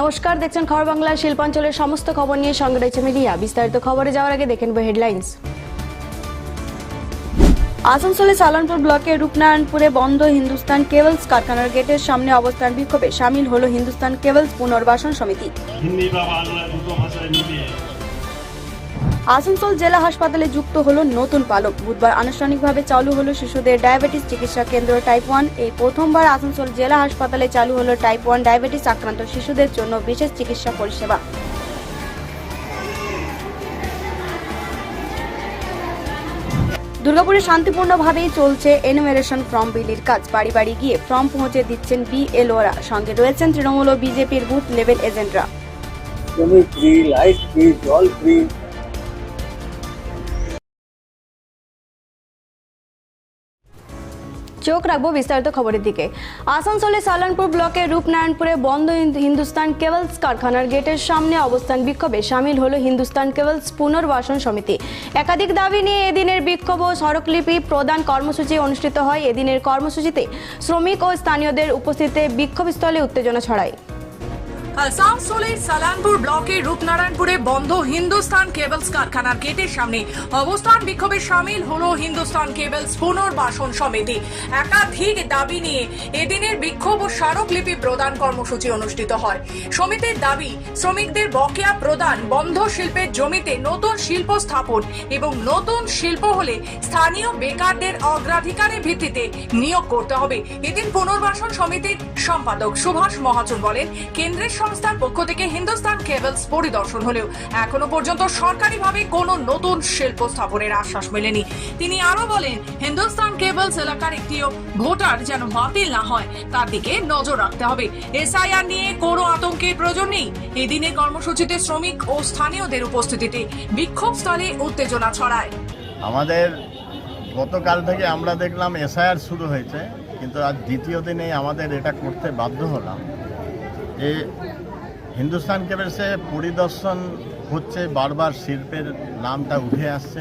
নমস্কার, দেখছেন খবর বাংলা, শিল্পাঞ্চলের সমস্ত খবর নিয়ে সঙ্গে রয়েছে মিডিয়া। বিস্তারিত খবরে যাওয়ার আগে দেখেন হেডলাইন্স। আসানসোলে সালানপুর ব্লকের রূপনারায়ণপুরে বন্ধ হিন্দুস্তান কেবলস কারখানার গেটের সামনে অবস্থান বিক্ষোভে সামিল হলো হিন্দুস্তান কেবলস পুনর্বাসন সমিতি। হিন্দি বা বাংলা দুটো ভাষায় মিলিয়ে আসানসোল জেলা হাসপাতালে যুক্ত হলো নতুন পালক। বুধবার আনুষ্ঠানিকভাবে চালু হলো শিশুদের ডায়াবেটিস চিকিৎসা কেন্দ্র টাইপ ওয়ান। এই প্রথমবার আসানসোল জেলা হাসপাতালে চালু হলো টাইপ ওয়ান ডায়াবেটিস আক্রান্ত শিশুদের জন্য বিশেষ চিকিৎসা পরিষেবা। দুর্গাপুরে শান্তিপূর্ণভাবেই চলছে এনুমেরেশন ফর্ম বিলির কাজ। বাড়ি বাড়ি গিয়ে ফর্ম পৌঁছে দিচ্ছেন বিএলওরা সঙ্গে রয়েছেন তৃণমূল ও বিজেপির বুথ লেভেল এজেন্টরা জমি ফ্রি লাইট ফ্রি জল ফ্রি চোখ রাখব বিস্তারিত খবরের দিকে। আসানসোলে সালানপুর ব্লকে রূপনারায়ণপুরে বন্ধ হিন্দুস্তান কেবলস কারখানার গেটের সামনে অবস্থান বিক্ষোভে সামিল হলো হিন্দুস্তান কেবলস পুনর্বাসন সমিতি। একাধিক দাবি নিয়ে এদিনের বিক্ষোভ ও সড়কলিপি প্রদান কর্মসূচি অনুষ্ঠিত হয়। এদিনের কর্মসূচিতে শ্রমিক ও স্থানীয়দের উপস্থিতিতে বিক্ষোভস্থলে উত্তেজনা ছড়ায়। সালানপুর ব্লকের রূপনারায়ণপুরে বন্ধ হিন্দুস্তান কেবলস কারখানার গেটের সামনে অবস্থান বিক্ষোভে সামিল হিন্দুস্তান কেবলস পুনর্বাসন সমিতি। একাধিক দাবি নিয়ে এদিনের বিক্ষোভ ও স্মারকলিপি প্রদান কর্মসূচি অনুষ্ঠিত হয়। সমিতির দাবি, শ্রমিকদের বকেয়া প্রদান বন্ধ শিল্পের জমিতে নতুন শিল্প স্থাপন এবং নতুন শিল্প হলে স্থানীয় বেকারদের অগ্রাধিকারের ভিত্তিতে নিয়োগ করতে হবে। এদিন পুনর্বাসন সমিতির সম্পাদক সুভাষ মহাজন বলেন, কেন্দ্রের সংস্থার পক্ষ থেকে হিন্দুস্তান কেবলস পরিদর্শন হলেও এখনও পর্যন্ত সরকারিভাবে কোনো নতুন শিল্প স্থাপনের আশ্বাস মেলেনি। তিনি আরও বলেন, হিন্দুস্তান কেবলস এলাকার একটিও ভোটার যেন বাতিল না হয়, তার দিকে নজর রাখতে হবে। এসআইআর নিয়ে কোনো আতঙ্কের প্রয়োজন নেই। এদিনে কর্মসূচিতে শ্রমিক ও স্থানীয়দের উপস্থিতিতে বিক্ষোভস্থলে উত্তেজনা ছড়ায়। আমাদের গতকাল থেকে আমরা দেখলাম এসআইআর শুরু হয়েছে, কিন্তু আজ দ্বিতীয় দিনে আমাদের এটা করতে বাধ্য হলাম। যে হিন্দুস্তান কেবলসে পরিদর্শন হচ্ছে বারবার শিল্পের নামটা উঠে আসছে।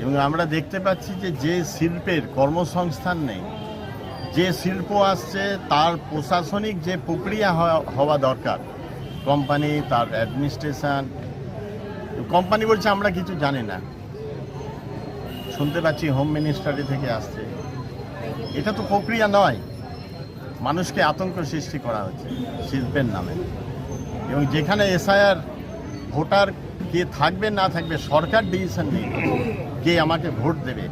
এবং আমরা দেখতে পাচ্ছি যে যে শিল্পের কর্মসংস্থান নেই, যে শিল্প আসছে, তার প্রশাসনিক যে প্রক্রিয়া হওয়া দরকার, কোম্পানি, তার অ্যাডমিনিস্ট্রেশন, কোম্পানি বলছে আমরা কিছু জানি না। শুনতে পাচ্ছি হোম মিনিস্ট্রি থেকে আসছে। এটা তো প্রক্রিয়া নয়, মানুষকে আতঙ্ক সৃষ্টি করা হচ্ছে শিল্পের নামে। এবং যেখানে এসআইআর ভোটার কে থাকবে, না থাকবে, সরকার ডিসিশন নিয়ে কে আমাকে ভোট দেবে,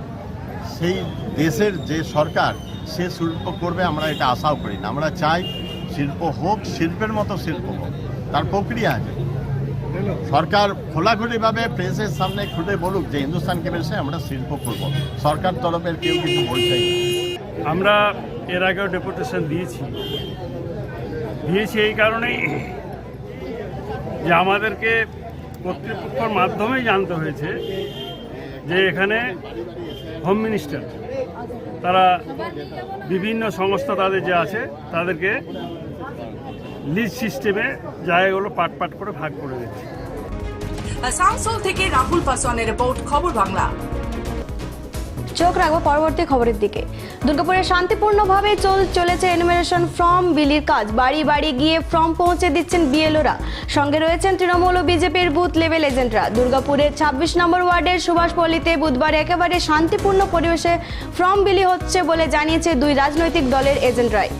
সেই দেশের যে সরকার, সে শিল্প করবে, আমরা এটা আশাও করি না। আমরা চাই শিল্প হোক, শিল্পের মতো শিল্প হোক, তার প্রক্রিয়া আছে। সরকার খোলাখুলিভাবে প্রেসের সামনে খুলে বলুক যে হিন্দুস্তান কেবলসে আমরা শিল্প করব। সরকার তরফের কেউ কিছু বলছে আমরা এর আগেও ডেপুটেশন দিয়েছি। দিয়েছি এই কারণেই যে আমাদেরকে কর্তৃপক্ষের মাধ্যমেই জানতে হয়েছে যে এখানে হোম মিনিস্টার তারা বিভিন্ন সংস্থা তাদের যে আছে, তাদেরকে লিজ সিস্টেমে জায়গাগুলো পাট পাট করে ভাগ করে দিচ্ছে। আসানসোল থেকে রাহুল পাসওয়ানের রিপোর্ট, খবর বাংলা। চোখ রাখব পরবর্তী খবরের দিকে। দুর্গাপুরে শান্তিপূর্ণভাবে চল চলেছে এনুমেরেশন ফর্ম বিলির কাজ। বাড়ি বাড়ি গিয়ে ফর্ম পৌঁছে দিচ্ছেন বিএলওরা সঙ্গে রয়েছেন তৃণমূল ও বিজেপির বুথ লেভেল এজেন্টরা দুর্গাপুরের ছাব্বিশ নম্বর ওয়ার্ডের সুভাষপল্লিতে বুধবার একেবারে শান্তিপূর্ণ পরিবেশে ফর্ম বিলি হচ্ছে বলে জানিয়েছে দুই রাজনৈতিক দলের এজেন্টরাই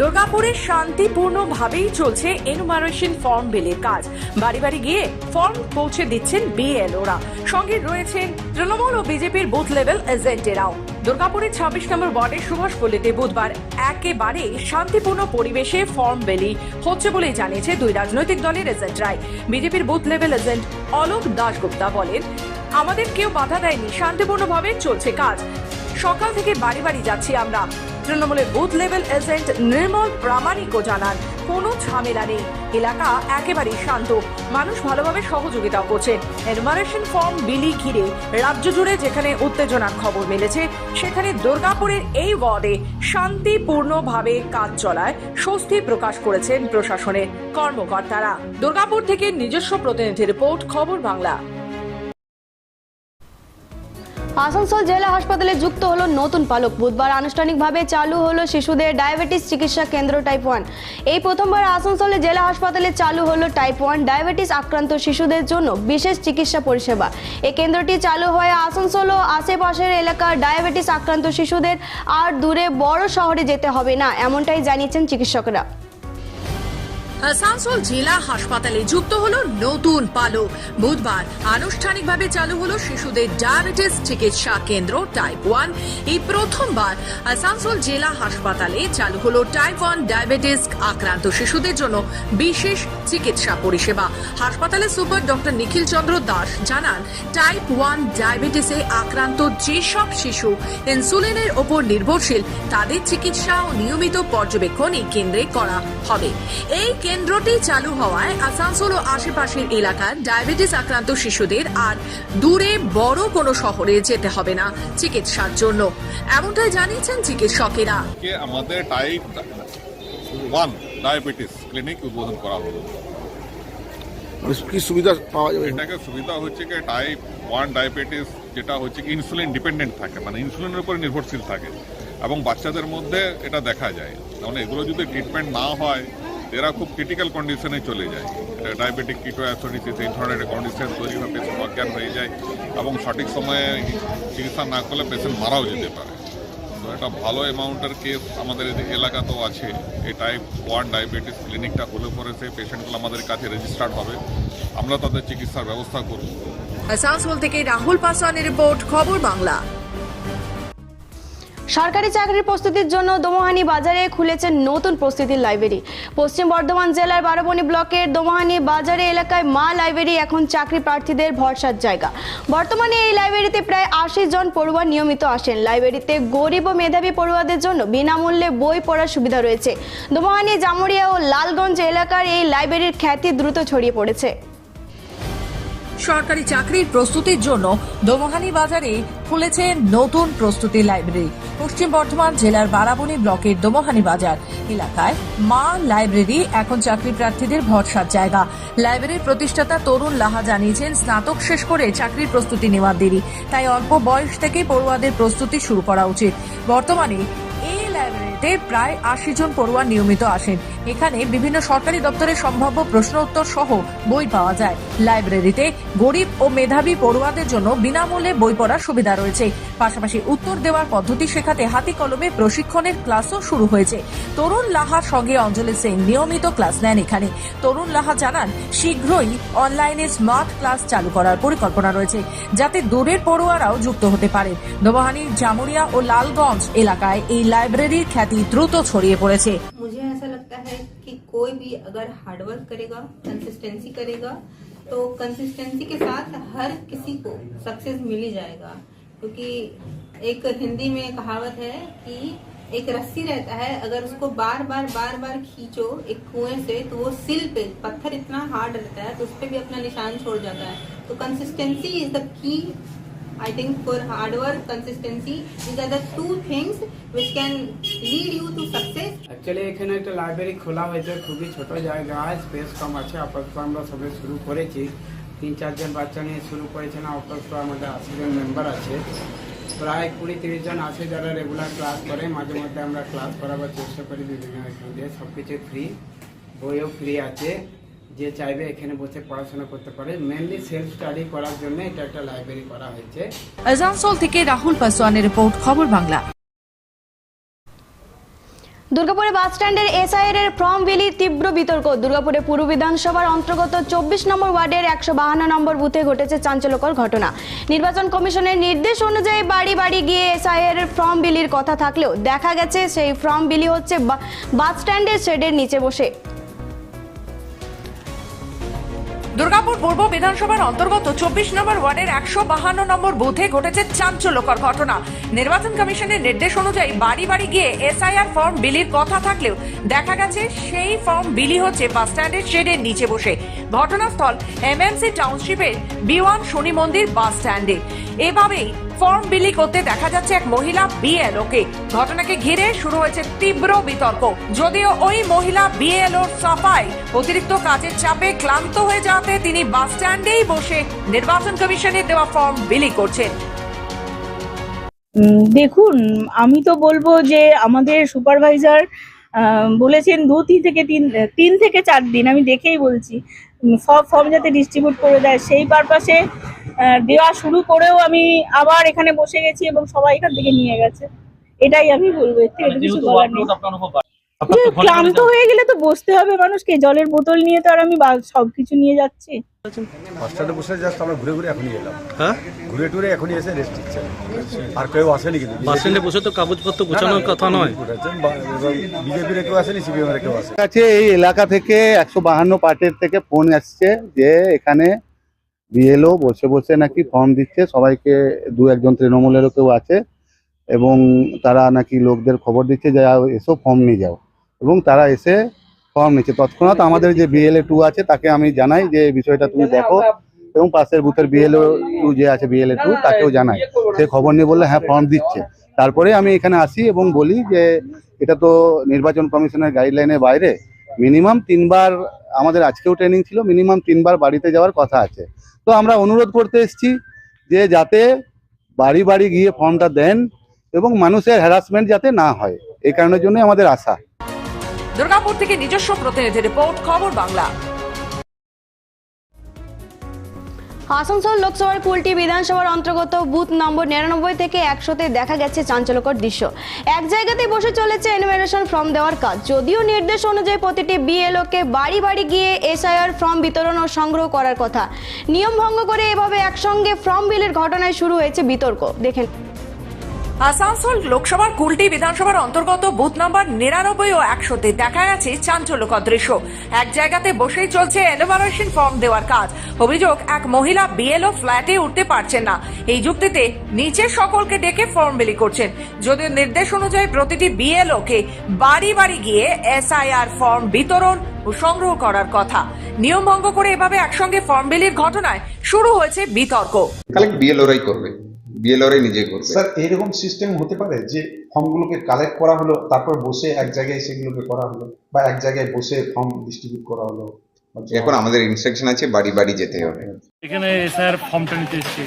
দুর্গাপুরে শান্তিপূর্ণভাবেই চলছে এনুমারেশন ফর্ম বিলের কাজ। বাড়ি বাড়ি গিয়ে ফর্ম পৌঁছে দিচ্ছেন বিএলওরা সঙ্গে রয়েছেন তৃণমূল ও বিজেপির বুথ লেভেল এজেন্টেরাও। দুর্গাপুরের ছাব্বিশ নম্বর ওয়ার্ডের সুভাষপল্লীতে বুধবার একেবারে শান্তিপূর্ণ পরিবেশে ফর্ম বেলি হচ্ছে বলে জানিয়েছে দুই রাজনৈতিক দলের এজেন্টরাই। বিজেপির booth level agent Alok Dasgupta বলেন, আমাদের কেউ বাধা দেয়নি, শান্তিপূর্ণভাবে চলছে কাজ। সকাল থেকে বাড়ি বাড়ি যাচ্ছি আমরা। তৃণমূলের বুথ লেভেল এজেন্ট নির্মল প্রামাণিকও জানান, কোনো ঝামেলা নেই। এলাকা একেবারেই শান্ত। মানুষ ভালোভাবে সহযোগিতাও করছে। এনমারেশন ফর্ম বিলি ঘিরে রাজ্য জুড়ে যেখানে উত্তেজনার খবর মিলেছে, সেখানে দুর্গাপুরের এই ওয়ার্ডে শান্তিপূর্ণভাবে কাজ চলায় স্বস্তি প্রকাশ করেছেন প্রশাসনের কর্মকর্তারা। দুর্গাপুর থেকে নিজস্ব প্রতিনিধি রিপোর্ট, খবর বাংলা। আসানসোল জেলা হাসপাতালে যুক্ত হলো নতুন পালক। বুধবার আনুষ্ঠানিকভাবে চালু হলো শিশুদের ডায়াবেটিস চিকিৎসা কেন্দ্র টাইপ ওয়ান এই প্রথমবার আসানসোলে জেলা হাসপাতালে চালু হলো টাইপ ওয়ান ডায়াবেটিস আক্রান্ত শিশুদের জন্য বিশেষ চিকিৎসা পরিষেবা। এই কেন্দ্রটি চালু হয়ে আসানসোল ও আশেপাশের এলাকার ডায়াবেটিস আক্রান্ত শিশুদের আর দূরে বড় শহরে যেতে হবে না, এমনটাই জানিয়েছেন চিকিৎসকরা। আসানসোল জেলা হাসপাতালে যুক্ত হলো নতুন পালক। বুধবার আনুষ্ঠানিকভাবে চালু হলো শিশুদের ডায়াবেটিস চিকিৎসা কেন্দ্র টাইপ ওয়ান এই প্রথমবার আসানসোল জেলা হাসপাতালে চালু হলো টাইপ ওয়ান ডায়াবেটিস আক্রান্ত শিশুদের জন্য বিশেষ চিকিৎসা পরিষেবা। হাসপাতালের সুপার ডক্টর নিখিল চন্দ্র দাস জানান টাইপ ওয়ান ডায়াবেটিসে আক্রান্ত যেসব শিশু ইনসুলিনের ওপর নির্ভরশীল, তাদের চিকিৎসা ও নিয়মিত পর্যবেক্ষণ এই কেন্দ্রে করা হবে। এই কেন্দ্রটি চালু হওয়ায় আসানসোল ও আশেপাশের এলাকার ডায়াবেটিস আক্রান্ত শিশুদের আর দূরে বড় কোনো শহরে যেতে হবে না চিকিৎসার জন্য। এমনটাই জানিয়েছেন চিকিৎসকেরা। কে আমাদের টাইপ ওয়ান ডায়াবেটিস ক্লিনিক উদ্বোধন করা হলো। মানে কি সুবিধা পাওয়া যাবে? এটাকে সুবিধা হচ্ছে কি টাইপ ওয়ান ডায়াবেটিস যেটা হচ্ছে কি ইনসুলিন ডিপেন্ডেন্ট থাকে মানে ইনসুলিনের উপর নির্ভরশীল থাকে। এবং বাচ্চাদের মধ্যে এটা দেখা যায়। মানে এগুলো যদি ট্রিটমেন্ট না হয় এরা খুব ক্রিটিক্যাল কন্ডিশনে চলে যায়। ডায়াবেটিক কিটোঅ্যাসিডিসিস এই ধরনের কন্ডিশন তৈরি হয় পেশেন্ট অজ্ঞান হয়ে যায় এবং সঠিক সময়ে চিকিৎসা না করলে পেশেন্ট মারাও যেতে পারে। তো একটা ভালো অ্যামাউন্টের কেস আমাদের এলাকাতেও আছে। এই টাইপ ওয়ান ডায়াবেটিস ক্লিনিকটা হলে পরে সেই পেশেন্টগুলো আমাদের কাছে রেজিস্টার্ড হবে। আমরা তাদের চিকিৎসার ব্যবস্থা করব। আসানসোল থেকে রাহুল পাসওয়ানের রিপোর্ট, খবর বাংলা। সরকারি চাকরির প্রস্তুতির জন্য দোমোহানি বাজারে খুলেছে নতুন প্রস্তুতির লাইব্রেরি। পশ্চিম বর্ধমান জেলার বারোবনি ব্লকের দোমোহানি বাজারে এলাকায় মা লাইব্রেরি এখন চাকরি প্রার্থীদের ভরসার জায়গা। বর্তমানে এই লাইব্রেরিতে প্রায় আশি জন পড়ুয়া নিয়মিত আসেন। লাইব্রেরিতে গরিব ও মেধাবী পড়ুয়াদের জন্য বিনামূল্যে বই পড়ার সুবিধা রয়েছে। দোমোহানি জামুরিয়া ও লালগঞ্জ এলাকার এই লাইব্রেরির খ্যাতি দ্রুত ছড়িয়ে পড়েছে। সরকারি চাকরির প্রস্তুতির জন্য দোমহানি বাজারে খুলেছে নতুন প্রস্তুতি লাইব্রেরি। পশ্চিম বর্ধমান জেলার বারাবণী ব্লকের দোমহানি বাজার এলাকায় মা লাইব্রেরি এখন চাকরি প্রার্থীদের ভরসার জায়গা। লাইব্রেরির প্রতিষ্ঠাতা তরুণ লাহা জানিয়েছেন, স্নাতক শেষ করে চাকরির প্রস্তুতি নেওয়ার দেরি। তাই অল্প বয়স থেকেই পড়ুয়াদের প্রস্তুতি শুরু করা উচিত। বর্তমানে এই প্রায় আশি জন পড়ুয়া নিয়মিত আসেন। এখানে বিভিন্ন সরকারি দপ্তরের সম্ভাব্য প্রশ্ন উত্তর সহ বই পাওয়া যায়। লাইব্রেরিতে গরিব ও মেধাবী পড়ুয়াদের জন্য বিনামূল্যে বই পড়ার সুবিধা রয়েছে। পাশাপাশি উত্তর দেওয়ার পদ্ধতি শেখাতে হাতে কলমে প্রশিক্ষণের ক্লাসও শুরু হয়েছে। তরুণ লাহার সঙ্গে অঞ্জলি সিং নিয়মিত ক্লাস নেন এখানে। তরুণ লাহা জানান, শীঘ্রই অনলাইনে স্মার্ট ক্লাস চালু করার পরিকল্পনা রয়েছে, যাতে দূরের পড়ুয়ারাও যুক্ত হতে পারে। দোবাহানির জামুরিয়া ও লালগঞ্জ এলাকায় এই লাইব্রেরির খ্যাতি ख्याति द्रुत छड़िए पड़े मुझे ऐसा लगता है कि कोई भी अगर हार्डवर्क करेगा कंसिस्टेंसी करेगा तो कंसिस्टेंसी के साथ हर किसी को सक्सेस मिल ही जाएगा। क्योंकि एक हिंदी में कहावत है कि एक रस्सी रहता है, अगर उसको बार बार बार बार खींचो एक कुएँ से तो वो सिल पे, पत्थर इतना हार्ड रहता है तो उस पर भी अपना निशान छोड़ जाता है। तो consistency is the key I think for hard work, consistency, these are the two things which can lead you to success. Actually এখানে একটা লাইব্রেরি খোলা হয়েছে খুবই ছোট জায়গায় স্পেস কম আছে আপাতত আমরা সবে শুরু করেছি। তিন চারজন বাচ্চা নিয়ে শুরু করেছে না আপাতত আমাদের আশি জন মেম্বার আছে। প্রায় কুড়ি তিরিশ জন আছে যারা রেগুলার ক্লাস করে মাঝে মধ্যে আমরা ক্লাস করাবার চেষ্টা করি বিভিন্ন দিয়ে সব কিছু ফ্রি বইও ফ্রি আছে। যে চাইবে এখানে বসে পড়াশোনা করতে পারে। মেনলি সেলফ স্টাডি করার জন্য এটা একটা লাইব্রেরি করা হয়েছে। আসানসোল থেকে রাহুল পাসওয়ানের রিপোর্ট খবর বাংলা। দুর্গাপুরে বাস স্ট্যান্ডের এসআইআর এর ফর্ম বিলির তীব্র বিতর্ক। দুর্গাপুরে পূর্ব বিধানসভার অন্তর্গত চব্বিশ নম্বর ওয়ার্ডের একশো বাহান্ন নম্বর বুথে ঘটেছে চাঞ্চল্যকর ঘটনা। নির্বাচন কমিশনের নির্দেশ অনুযায়ী বাড়ি বাড়ি গিয়ে এসআইআর এর ফর্ম বিলির কথা থাকলেও দেখা গেছে সেই ফর্ম বিলি হচ্ছে বা- বাস স্ট্যান্ডের শেডের নিচে বসে। দুর্গাপুর পূর্ব বিধানসভার অন্তর্গত চব্বিশ নম্বর ওয়ার্ডের একশো বাহান্ন নম্বর বুথে ঘটেছে চাঞ্চল্যকর ঘটনা। নির্বাচন কমিশনের নির্দেশ অনুযায়ী বাড়ি বাড়ি গিয়ে এসআইআর ফর্ম বিলির কথা থাকলেও দেখা গেছে সেই ফর্ম বিলি হচ্ছে বাস স্ট্যান্ডের শেডের নিচে বসে। ঘটনাস্থল এমএমসি টাউনশিপের বিওয়ান শনি মন্দির বাস স্ট্যান্ডে। এভাবেই ফর্ম বিলি করতে দেখা যাচ্ছে এক মহিলা বিএলওকে। ঘটনাকে ঘিরে শুরু হয়েছে তীব্র বিতর্ক। যদিও ওই মহিলা বিএলওর সাফাই অতিরিক্ত কাজের চাপে ক্লান্ত হয়ে যাওয়াতে তিনি বাস স্ট্যান্ডেই বসে নির্বাচন কমিশনের দেওয়া ফর্ম বিলি করছেন। দেখুন, আমি তো বলব যে আমাদের সুপারভাইজার বলেছেন দু, তিন থেকে তিন তিন থেকে চার দিন, আমি দেখেই বলছি। সব ফর্ম যাতে ডিস্ট্রিবিউট করে দেয়, সেই পারপাসে দেওয়া শুরু করেও আমি আবার এখানে বসে গেছি এবং সবাই এখান থেকে নিয়ে গেছে। এটাই আমি বলব এর থেকে কিছু বলার নেই। ক্লান্ত হয়ে গেলে তো বসতে হবে মানুষকে জলের বোতল নিয়ে তো আর আমি বা- সবকিছু নিয়ে যাচ্ছি। বাসস্ট্যান্ডে বসে জাস্ট আমরা ঘুরে ঘুরে এখনই এলাম। হ্যাঁ? ঘুরে টুরে এখনই এসে রেস্ট নিচ্ছেন আর কেউ আসেনি কিন্তু। বাস স্ট্যান্ডে বসে তো কাগজপত্র গোছানোর কথা নয়। বিজেপির কেউ আসেনি সিপিএম এর কেউ আসেনি। কাছে এই এলাকা থেকে একশো বাহান্ন পার্টের থেকে ফোন আসছে যে এখানে বিএলও বসে বসে নাকি ফর্ম দিচ্ছে। সবাইকে দু একজন তৃণমূলেরও কেউ আছে এবং তারা নাকি লোকদের খবর দিচ্ছে যে এসো ফর্ম নিয়ে যাও। এবং তারা এসে ফর্ম নিচ্ছে। তৎক্ষণাৎ আমাদের যে বিএলএ টু আছে, তাকে আমি জানাই যে বিষয়টা তুমি দেখো। এবং পাশের বুথের বিএলও টু যে আছে বিএলএ টু তাকেও জানাই। সে খবর নিয়ে বললে হ্যাঁ ফর্ম দিচ্ছে। তারপরে আমি এখানে আসি এবং বলি যে, এটা তো নির্বাচন কমিশনের গাইডলাইনের বাইরে। মিনিমাম তিনবার আমাদের আজকেও ট্রেনিং ছিল মিনিমাম তিনবার বাড়িতে যাওয়ার কথা আছে। তো আমরা অনুরোধ করতে এসেছি যে যাতে বাড়ি বাড়ি গিয়ে ফর্মটা দেন এবং মানুষের হ্যারাসমেন্ট যাতে না হয় এই কারণের জন্য আমাদের আশা। দুর্গাপুর থেকে নিজস্ব প্রতিনিধি রিপোর্ট, খবর বাংলা। আসানসোল লোকসভার কুলটি বিধানসভার অন্তর্গত বুথ নম্বর নিরানব্বই থেকে একশোতে দেখা গেছে চাঞ্চল্যকর দৃশ্য। এক জায়গাতে বসে চলেছে এনুমেরেশন ফর্ম দেওয়ার কাজ। যদিও নির্দেশ অনুযায়ী প্রতিটি বিএলওকে বাড়ি বাড়ি গিয়ে এসআইআর ফর্ম বিতরণ ও সংগ্রহ করার কথা। নিয়ম ভঙ্গ করে এভাবে একসঙ্গে ফর্ম বিলের ঘটনায় শুরু হয়েছে বিতর্ক। দেখেন। আসানসোল লোকসভার কুলটি বিধানসভার অন্তর্গত বুথ নম্বর নিরানব্বই ও একশোতে দেখা গেছে চাঞ্চল্যকর দৃশ্য। এক জায়গাতে বসেই চলছে এনোভারেশন ফর্ম দেওয়ার কাজ। অভিযোগ, এক মহিলা বিএলও ফ্ল্যাটে উঠতে পারছেন না। এই যুক্তিতে নিচের সকলকে ডেকে ফর্ম বিলি করছেন। যদিও নির্দেশ অনুযায়ী প্রতিটি বিএলও কে বাড়ি বাড়ি গিয়ে এসআইআর ফর্ম বিতরণ ও সংগ্রহ করার কথা। নিয়ম ভঙ্গ করে এভাবে একসঙ্গে ফর্ম বিলির ঘটনায় শুরু হয়েছে বিতর্ক। বিএলওরাই করবে। বিএলওরাই নিজে করবে। স্যার এরকম সিস্টেম হতে পারে যে ফর্মগুলোকে কালেক্ট করা হলো তারপর বসে এক জায়গায় সেগুলোকে করা হলো বা এক জায়গায় বসে ফর্ম ডিস্ট্রিবিউট করা হলো। এখন আমাদের ইনস্ট্রাকশন আছে বাড়ি বাড়ি যেতে হবে। এখানে স্যার ফর্মটা নিতে এসেছি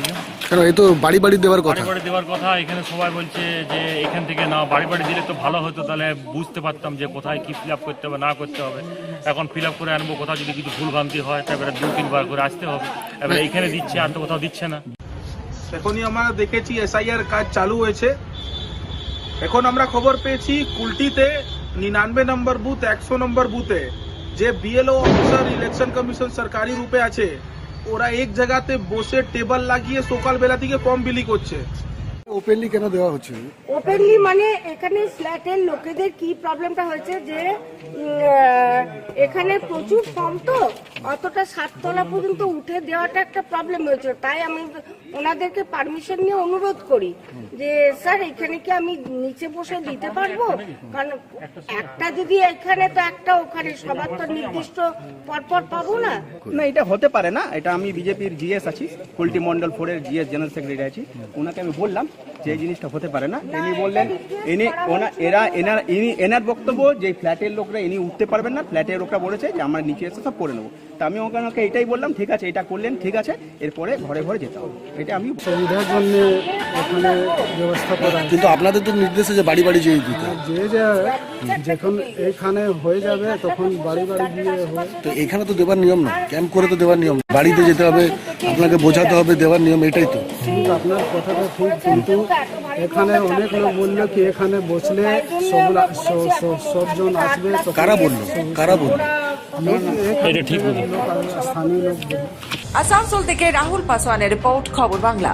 কেন এই তো বাড়ি বাড়ি দেওয়ার কথা। বাড়ি বাড়ি দেওয়ার কথা এখানে সবাই বলছে যে এখান থেকে না বাড়ি বাড়ি দিলে তো ভালো হতো তাহলে বুঝতে পারতাম যে কোথায় কি ফিল আপ করতে হবে না করতে হবে। এখন ফিল আপ করে আনব কোথাও যদি কিছু ভুলভ্রান্তি হয় তারপরে দু তিনবার করে আসতে হবে। এবারে এখানে দিচ্ছে আর তো কোথাও দিচ্ছে না। এখনই আমরা দেখেছি এসআইআর কাজ চালু হয়েছে। এখন আমরা খবর পেয়েছি কুলটিতে নিরানব্বই নম্বর বুথ, একশো নম্বর বুথে যে বিএলও অফিসার ইলেকশন কমিশন সরকারি রূপে আছে, ওরা এক জায়গাতে বসে টেবিল লাগিয়ে সকালবেলা থেকে ফর্ম বিলি করছে। ওপেনলি কেন দেওয়া হচ্ছে? ওপেনলি মানে এখানে ফ্ল্যাটের লোকেদের কি প্রবলেমটা হয়েছে যে এখানে প্রচুর ফর্ম তো অতটা সাততলা পর্যন্ত উঠে দেওয়াটা একটা প্রবলেম হয়েছিল তাই আমি ওনাদেরকে পারমিশন নিয়ে অনুরোধ করি যে স্যার এখানে কি আমি নিচে বসে দিতে পারব? কারণ একটা যদি এখানে তো একটা ওখানে সবার তো নির্দিষ্ট পরপর পাবো না। না এটা হতে পারে না। এটা আমি বিজেপির জিএস আছি কুলটি মন্ডল ফোরের জিএস জেনারেল সেক্রেটারি আছি। ওনাকে আমি বললাম যে জিনিসটা হতে পারে না ইনি বললেন ইনি ওনা এরা এনার ইনি এনার বক্তব্য যে ফ্ল্যাটের লোকরা ইনি উঠতে পারবেন না ফ্ল্যাটের লোকরা বলেছে যে আমরা নিচে এসে সব করে নেব। তা আমি ওখানে এটাই বললাম ঠিক আছে এটা করলেন ঠিক আছে এরপরে ঘরে ঘরে যেতে হবে। এটা আমি সুবিধার জন্য এখানে ব্যবস্থা করা কিন্তু আপনাদের তো নির্দেশে যে বাড়ি বাড়ি যেয়ে দিতে যে যে যখন এখানে হয়ে যাবে তখন বাড়ি বাড়ি গিয়ে হয় তো এখানে তো দেওয়ার নিয়ম না ক্যাম্প করে তো দেওয়ার নিয়ম। বাড়িতে যেতে হবে আপনাকে বোঝাতে হবে দেওয়ার নিয়ম এটাই তো। কিন্তু আপনার কথাটা ঠিক কিন্তু এখানে অনেক লোক বলল কি এখানে বসলে সবজন আসবে কারা বলল? কারা বলল। আসানসোল থেকে রাহুল পাসওয়ানের রিপোর্ট খবর বাংলা।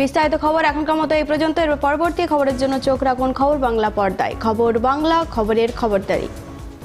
বিস্তারিত খবর এখনকার মতো এই পর্যন্ত এর পরবর্তী খবরের জন্য চোখ রাখুন খবর বাংলা পর্দায়। খবর বাংলা খবরের খবরদারি।